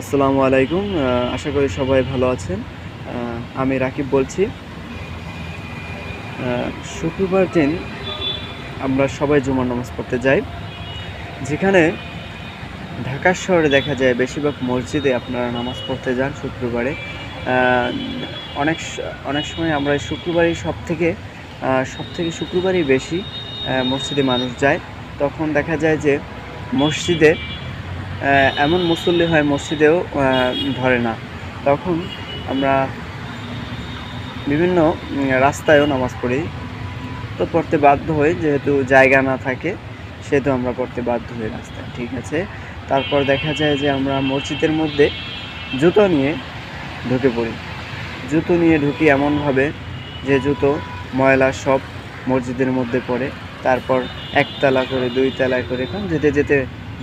আসসালামু আলাইকুম আশা করি সবাই ভালো আছেন। আমি রাকিব বলছি। শুক্রবার দিন আমরা সবাই জুমার নামাজ পড়তে যাই। যেখানে ঢাকা শহরে দেখা যায় বেশিরভাগ মসজিদে আপনারা নামাজ পড়তে যান শুক্রবারে। অনেক অনেক সময় আমরা শুক্রবারই সব থেকে সব থেকে শুক্রবারই বেশি মসজিদে মানুষ যায়। তখন দেখা যায় যে মসজিদে এমন মুসল্লি হয় মসজিদেও ধরে না। তখন আমরা বিভিন্ন রাস্তায়ও নামাজ পড়ি। তো পড়তে বাধ্য হই, যেহেতু জায়গা না থাকে, সেহেতু আমরা পড়তে বাধ্য হই রাস্তায়, ঠিক আছে? তারপর দেখা যায় যে আমরা মসজিদের মধ্যে জুতো নিয়ে ঢুকে পড়ি। জুতো নিয়ে ঢুকি এমনভাবে যে জুতো, ময়লা সব মসজিদের মধ্যে পড়ে। তারপর একতলা করে দুই তলা করে, যেতে যেতে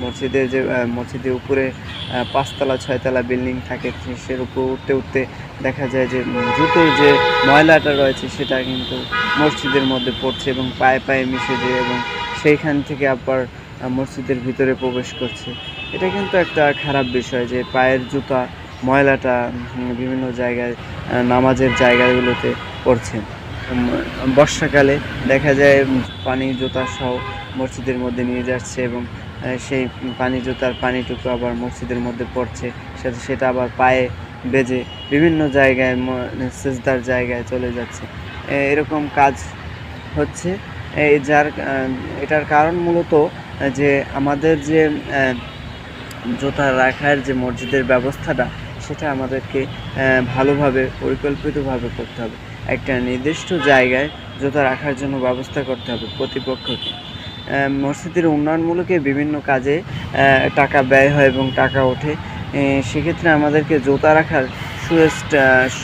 মসজিদের যে মসজিদের উপরে পাঁচতলা, ছয়তলা বিল্ডিং থাকে, সের উপর উঠতে উঠতে দেখা যায় যে জুতোর যে ময়লাটা রয়েছে, সেটা কিন্তু মসজিদের মধ্যে পড়ছে এবং পায়ে পায়ে মিশে যায় এবং সেইখান থেকে আবার মসজিদের ভিতরে প্রবেশ করছে। এটা কিন্তু একটা খারাপ বিষয় যে, পায়ের জুতা, ময়লাটা বিভিন্ন জায়গায় নামাজের জায়গাগুলোতে পড়ছে। বর্ষাকালে দেখা যায় পানি জুতা সহ মসজিদের মধ্যে নিয়ে যাচ্ছে এবং সেই পানি জুতার পানিটুকু আবার মসজিদের মধ্যে পড়ছে। সাথে সেটা আবার পায়ে বেজে বিভিন্ন জায়গায় সেজদার জায়গায় চলে যাচ্ছে। এরকম কাজ হচ্ছে। এই যার এটার কারণ মূলত যে আমাদের যে জুতা রাখার যে মসজিদের ব্যবস্থাটা, সেটা আমাদেরকে ভালোভাবে, পরিকল্পিতভাবে করতে হবে। একটা নির্দিষ্ট জায়গায় জুতা রাখার জন্য ব্যবস্থা করতে হবে প্রতিপক্ষকে। মসজিদের উন্নয়নমূলকে বিভিন্ন কাজে টাকা ব্যয় হয় এবং টাকা ওঠে। সেক্ষেত্রে আমাদেরকে জুতা রাখার সুয়েস্ট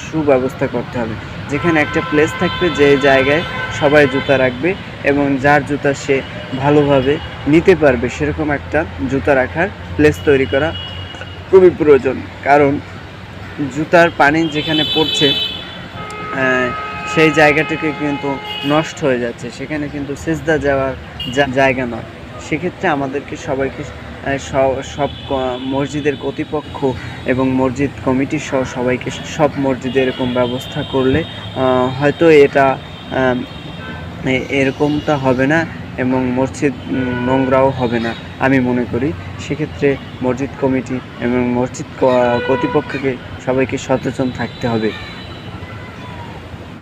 সুব্যবস্থা করতে হবে। যেখানে একটা প্লেস থাকবে যে জায়গায় সবাই জুতা রাখবে এবং যার জুতা সে ভালোভাবে নিতে পারবে, সেরকম একটা জুতা রাখার প্লেস তৈরি করা খুবই প্রয়োজন। কারণ জুতার পানি যেখানে পড়ছে সেই জায়গাটাকে কিন্তু নষ্ট হয়ে যাচ্ছে। সেখানে কিন্তু সেজদা যাওয়ার জায়গা নয়। সেক্ষেত্রে আমাদেরকে সবাইকে সব মসজিদের কর্তৃপক্ষ এবং মসজিদ কমিটি সহ সবাইকে, সব মসজিদে এরকম ব্যবস্থা করলে হয়তো এটা এরকমটা হবে না এবং মসজিদ নোংরাও হবে না, আমি মনে করি। সেক্ষেত্রে মসজিদ কমিটি এবং মসজিদ কর্তৃপক্ষকে সবাইকে সচেতন থাকতে হবে।